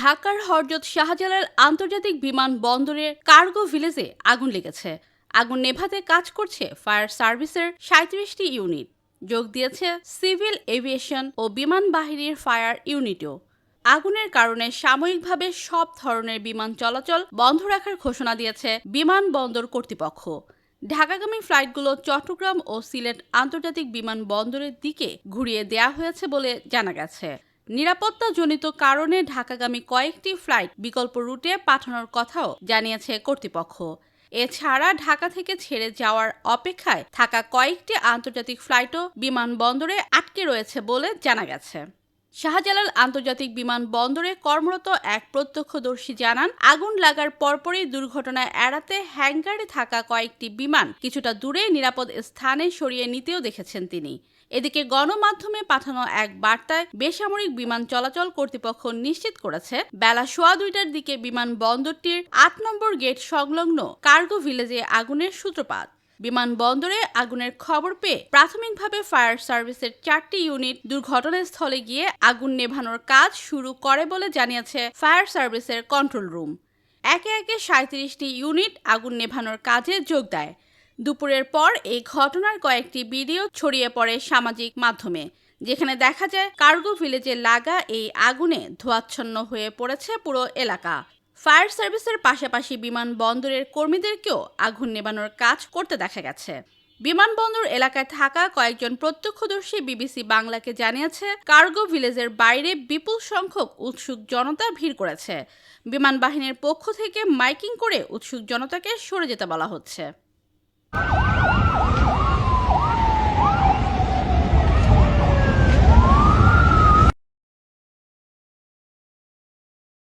ঢাকার হরজত শাহজালাল আন্তর্জাতিক বিমানবন্দরের কার্গো ভিলেজে আগুন লেগেছে। আগুন নেভাতে কাজ করছে ফায়ার সার্ভিসের সাঁত্রিশটি ইউনিট। যোগ দিয়েছে সিভিল এভিয়েশন ও বিমান বাহিনীর ফায়ার ইউনিটও। আগুনের কারণে সাময়িকভাবে সব ধরনের বিমান চলাচল বন্ধ রাখার ঘোষণা দিয়েছে বিমানবন্দর কর্তৃপক্ষ। ঢাকাগামী ফ্লাইটগুলো চট্টগ্রাম ও সিলেট আন্তর্জাতিক বিমানবন্দরের দিকে ঘুরিয়ে দেওয়া হয়েছে বলে জানা গেছে। নিরাপত্তাজনিত কারণে ঢাকাগামী কয়েকটি ফ্লাইট বিকল্প রুটে পাঠানোর কথাও জানিয়েছে কর্তৃপক্ষ। এছাড়া ঢাকা থেকে ছেড়ে যাওয়ার অপেক্ষায় থাকা কয়েকটি আন্তর্জাতিক ফ্লাইটও বিমানবন্দরে আটকে রয়েছে বলে জানা গেছে। শাহজালাল আন্তর্জাতিক বিমানবন্দরে কর্মরত এক প্রত্যক্ষদর্শী জানান, আগুন লাগার পরপরই দুর্ঘটনা এড়াতে হ্যাঙ্গারে থাকা কয়েকটি বিমান কিছুটা দূরে নিরাপদ স্থানে সরিয়ে নিতেও দেখেছেন তিনি। এদিকে গণমাধ্যমে পাঠানো এক বার্তায় বেসামরিক বিমান চলাচল কর্তৃপক্ষ নিশ্চিত করেছে, বেলা সোয়া দুইটার দিকে বিমানবন্দরটির আট নম্বর গেট সংলগ্ন কার্গো ভিলেজে আগুনের সূত্রপাত। বিমানবন্দরে আগুনের খবর পেয়ে প্রাথমিকভাবে ফায়ার সার্ভিসের চারটি ইউনিট দুর্ঘটনাস্থলে গিয়ে আগুন নেভানোর কাজ শুরু করে বলে জানিয়েছে ফায়ার সার্ভিসের কন্ট্রোল রুম। একে একে সাঁত্রিশটি ইউনিট আগুন নেভানোর কাজে যোগ দেয়। দুপুরের পর এই ঘটনার কয়েকটি ভিডিও ছড়িয়ে পড়ে সামাজিক মাধ্যমে, যেখানে দেখা যায় কার্গো ভিলেজে লাগা এই আগুনে ধোয়াচ্ছন্ন হয়ে পড়েছে পুরো এলাকা। ফায়ার সার্ভিসের পাশাপাশি বিমানবন্দরের কর্মীদেরকেও আগুন নেবানোর কাজ করতে দেখা গেছে। বিমানবন্দর এলাকায় থাকা কয়েকজন প্রত্যক্ষদর্শী বিবিসি বাংলাকে জানিয়েছে, কার্গো ভিলেজের বাইরে বিপুল সংখ্যক উৎসুক জনতা ভিড় করেছে। বিমান বাহিনীর পক্ষ থেকে মাইকিং করে উৎসুক জনতাকে সরে যেতে বলা হচ্ছে।